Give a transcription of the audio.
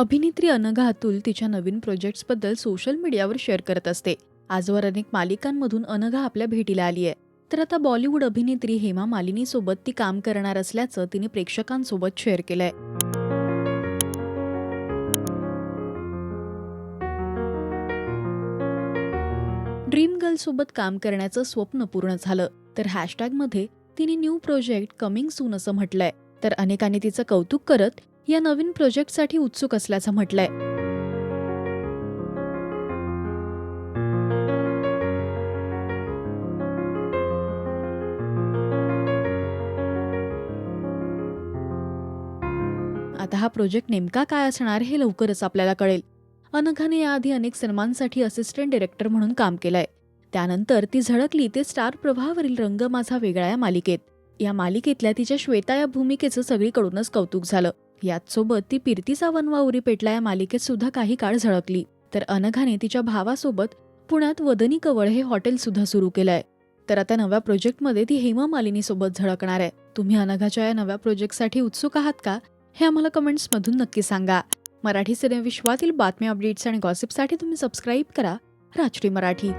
अभिनेत्री अनघा अतुल तिच्या नवीन प्रोजेक्ट्सबद्दल सोशल मीडियावर शेअर करत असते. आजवर अनेक मालिकांमधून अनघा आपल्या भेटीला आली आहे. तर आता बॉलिवूड अभिनेत्री हेमा मालिनीसोबत ती काम करणार असल्याचं तिने प्रेक्षकांसोबत शेअर केलंय. ड्रीम गर्लसोबत काम करण्याचं स्वप्न पूर्ण झालं. तर हॅशटॅगमध्ये तिने न्यू प्रोजेक्ट कमिंग सून असं म्हटलंय. तर अनेकांनी तिचं कौतुक करत या नवीन प्रोजेक्टसाठी उत्सुक असल्याचं म्हटलंय. आता हा प्रोजेक्ट नेमका काय असणार हे लवकरच आपल्याला कळेल. अनघाने याआधी अनेक सिनेमांसाठी असिस्टंट डिरेक्टर म्हणून काम केलंय. त्यानंतर ती झळकली ते स्टार प्रवाहावरील रंग माझा वेगळा या मालिकेत. या मालिकेतल्या तिच्या श्वेता या भूमिकेचं सगळीकडूनच कौतुक झालं. याचसोबत ती पिरतीचा वनवा उरी पेटला या मालिकेत सुद्धा काही काळ झळकली. तर अनघाने तिच्या भावासोबत पुण्यात वदनी कवळ हे हॉटेल सुद्धा सुरू केलंय. तर आता नव्या प्रोजेक्टमध्ये ती हेमा मालिनी सोबत झळकणार आहे. तुम्ही अनघाच्या या नव्या प्रोजेक्टसाठी उत्सुक आहात का? हे आम्हाला कमेंट्समधून नक्की सांगा. मराठी सिनेविश्वातील बातम्या अपडेट्स आणि गॉसिपसाठी तुम्ही सबस्क्राईब करा. राजश्री मराठी.